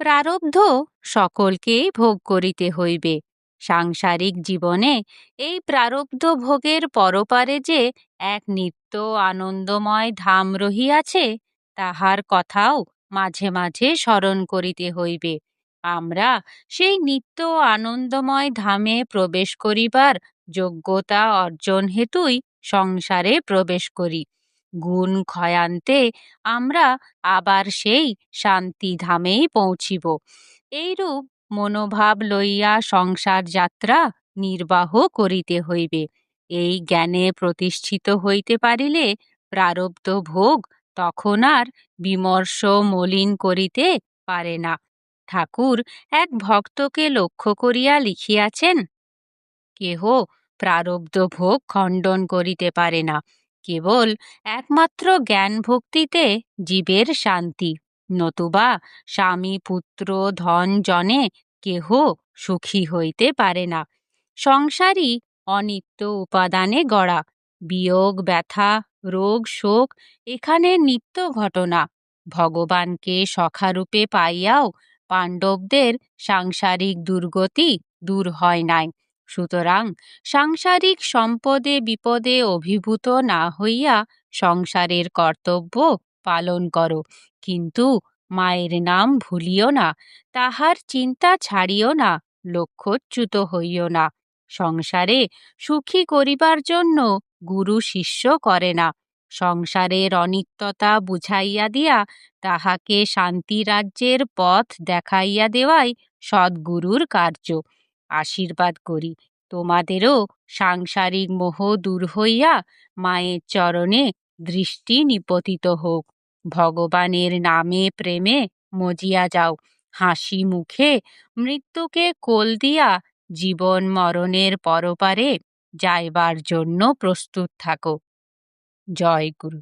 প্রারব্ধ সকলকেই ভোগ করিতে হইবে। সাংসারিক জীবনে এই প্রারব্ধ ভোগের পরপারে যে এক নিত্য আনন্দময় ধাম রহিয়াছে, তাহার কথাও মাঝে মাঝে স্মরণ করিতে হইবে। আমরা সেই নিত্য আনন্দময় ধামে প্রবেশ করিবার যোগ্যতা অর্জন হেতুই সংসারে প্রবেশ করি। গুণ ক্ষয়ান্তে আমরা আবার সেই শান্তিধামেই পৌঁছিব। এইরূপ মনোভাব লইয়া সংসার যাত্রা নির্বাহ করিতে হইবে। এই জ্ঞানে প্রতিষ্ঠিত হইতে পারিলে প্রারব্ধ ভোগ তখন আর বিমর্ষ মলিন করিতে পারে না। ঠাকুর এক ভক্তকে লক্ষ্য করিয়া লিখিয়াছেন, কেহ প্রারব্ধ ভোগ খণ্ডন করিতে পারে না। কেবল একমাত্র জ্ঞান ভক্তিতে জীবের শান্তি। নতুবা স্বামী, পুত্র, ধন, জনে কেহ সুখী হইতে পারে না। সংসারই অনিত্য উপাদানে গড়া। বিয়োগ, ব্যথা, রোগ, শোক এখানে নিত্য ঘটনা। ভগবানকে সখারূপে পাইয়াও পাণ্ডবদের সাংসারিক দুর্গতি দূর হয় নাই। সুতরাং সাংসারিক সম্পদে বিপদে অভিভূত না হইয়া সংসারের কর্তব্য পালন করো। কিন্তু মায়ের নাম ভুলিও না, তাহার চিন্তা ছাড়িও না, লক্ষ্যচ্যুত হইও না। সংসারে সুখী করিবার জন্য গুরু শিষ্য করে না। সংসারের অনিত্যতা বুঝাইয়া দিয়া তাহাকে শান্তি রাজ্যের পথ দেখাইয়া দেওয়াই সদ্গুরুর কার্য। আশীর্বাদ করি। তোমাদেরও সাংসারিক মোহ দূর হইয়া মায়ের চরণে দৃষ্টি নিপতিত হোক। ভগবানের নামে প্রেমে মজিয়া যাও। হাসি মুখে মৃত্যুকে কোল দিয়া জীবন মরণের পরপারে যাইবার জন্য প্রস্তুত থাকো। জয় গুরু।